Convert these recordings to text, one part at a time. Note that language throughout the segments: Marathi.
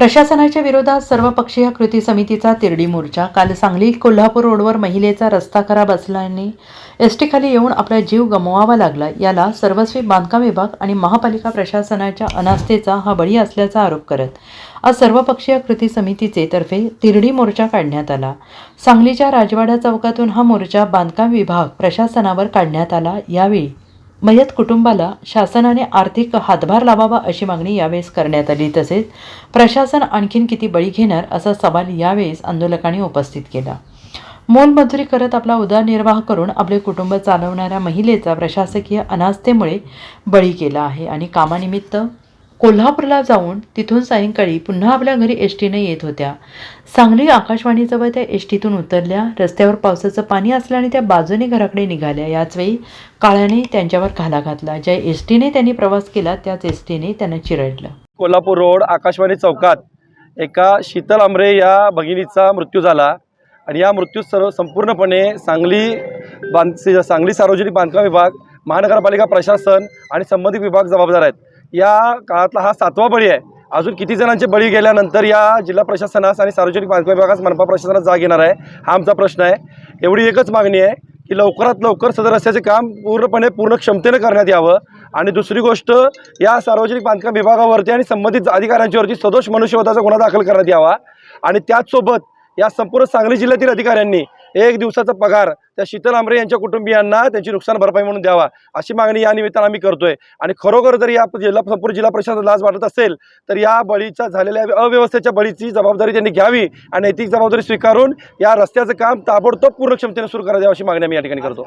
प्रशासनाच्या विरोधात सर्वपक्षीय कृती समितीचा तिरडी मोर्चा. काल सांगली कोल्हापूर रोडवर महिलेचा रस्ता खराब असल्याने एस खाली येऊन आपला जीव गमवावा लागला. याला सर्वस्वी बांधकाम विभाग आणि महापालिका प्रशासनाच्या अनास्थेचा हा बळी असल्याचा आरोप करत आज सर्वपक्षीय कृती समितीचे तर्फे तिरडी मोर्चा काढण्यात आला. सांगलीच्या राजवाडा चौकातून हा मोर्चा बांधकाम विभाग प्रशासनावर काढण्यात आला. यावेळी मयत कुटुंबाला शासनाने आर्थिक हातभार लावावा अशी मागणी यावेळेस करण्यात आली. तसेच प्रशासन आणखीन किती बळी घेणार असा सवाल यावेळेस आंदोलकांनी उपस्थित केला. मोलमजुरी करत आपला उदरनिर्वाह करून आपले कुटुंब चालवणाऱ्या महिलेचा प्रशासकीय अनास्थेमुळे बळी केला आहे आणि कामानिमित्त कोल्हापूरला जाऊन तिथून सायंकाळी पुन्हा आपल्या घरी एस टीनं येत होत्या. सांगली आकाशवाणीजवळ त्या एस टीतून उतरल्या. रस्त्यावर पावसाचं पाणी असल्याने त्या बाजूने घराकडे निघाल्या. याचवेळी काळ्याने त्यांच्यावर घाला घातला. ज्या एस टीने त्यांनी प्रवास केला त्याच एस टीने त्यांना चिरडलं. कोल्हापूर रोड आकाशवाणी चौकात एका शीतल आमरे या भगिनीचा मृत्यू झाला आणि या मृत्यू सर्व संपूर्णपणे सांगली बांध सांगली सार्वजनिक बांधकाम विभाग महानगरपालिका प्रशासन आणि संबंधित विभाग जबाबदार आहेत. या काळातला हा सातवा बळी आहे. अजून किती जणांचे बळी गेल्यानंतर या जिल्हा प्रशासनास आणि सार्वजनिक बांधकाम विभागास मनपा प्रशासनास जाग येणार आहे. हा आमचा प्रश्न आहे. एवढी एकच मागणी आहे की लवकरात लवकर सदर रस्त्याचे काम पूर्णपणे पूर्ण क्षमतेनं करण्यात यावं. आणि दुसरी गोष्ट या सार्वजनिक बांधकाम विभागावरती आणि संबंधित अधिकाऱ्यांच्यावरती सदोष मनुष्यवधाचा गुन्हा दाखल करण्यात यावा. आणि त्याचसोबत या संपूर्ण सांगली जिल्ह्यातील अधिकाऱ्यांनी एक दिवसाचा पगार त्या शीतल आमरे यांच्या कुटुंबियांना त्यांची नुकसान भरपाई म्हणून द्यावा अशी मागणी या निमित्तानं आम्ही करतोय. आणि खरोखर जर या जिल्हा संपूर्ण जिल्हा प्रशासन लाज वाटत असेल तर या बळीचा झालेल्या अव्यवस्थेच्या बळीची जबाबदारी त्यांनी घ्यावी आणि नैतिक जबाबदारी स्वीकारून या रस्त्याचं काम ताबडतोब पूर्ण क्षमतेने सुरू करायला द्यावं अशी मागणी आम्ही या ठिकाणी करतो.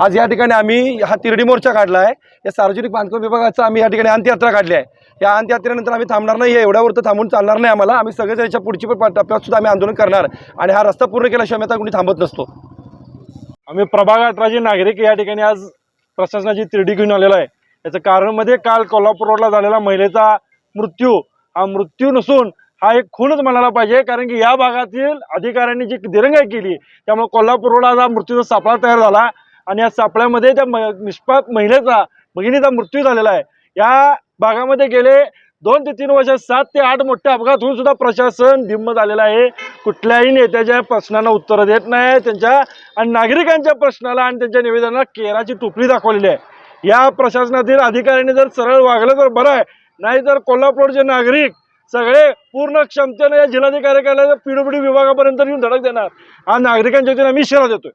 आज या ठिकाणी आम्ही हा तिरडी मोर्चा काढला आहे या सार्वजनिक बांधकाम विभागाचा आम्ही या ठिकाणी अंत्ययात्रा काढली आहे. या अंत्ययात्रेनंतर आम्ही थांबणार नाही आहे एवढ्यावर तर थांबून चालणार नाही आम्हाला. आम्ही सगळेच याच्या पुढची पण टप्प्यात सुद्धा आम्ही आंदोलन करणार. आणि हा रस्ता पूर्ण केल्याशिवाय आता कोणी थांबत नसतो. आम्ही प्रभाग अठराचे नागरिक या ठिकाणी आज प्रशासनाची तिरडी घेऊन आलेला आहे. याचं कारण मध्ये काल कोल्हापूर रोडला झालेला महिलेचा मृत्यू. हा मृत्यू नसून हा एक खूनच म्हणायला पाहिजे कारण की या भागातील अधिकाऱ्यांनी जी दिरंगाई केली त्यामुळे कोल्हापूर रोडला हा मृत्यूचा सापळा तयार झाला. आणि या सापळ्यामध्ये त्या म- निष्पाप महिलेचा भगिनीचा मृत्यू झालेला आहे. या भागामध्ये गेले. दोन ते तीन वर्षात सात ते आठ मोठे अपघात होऊन सुद्धा प्रशासन धिम्म झालेलं आहे. कुठल्याही नेत्याच्या प्रश्नांना उत्तरं देत नाही. त्यांच्या आणि नागरिकांच्या प्रश्नाला आणि त्यांच्या निवेदनाला केराची टोपली दाखवलेली आहे. या प्रशासनातील अधिकाऱ्यांनी जर सरळ वागलं तर बरं आहे. नाहीतर कोल्हापूरचे नागरिक सगळे पूर्ण क्षमतेने या जिल्हाधिकारी कार्यालयाच्या पीडब्ल्यू विभागापर्यंत येऊन धडक देणार. हा नागरिकांच्या वतीने आम्ही इशारा देतोय.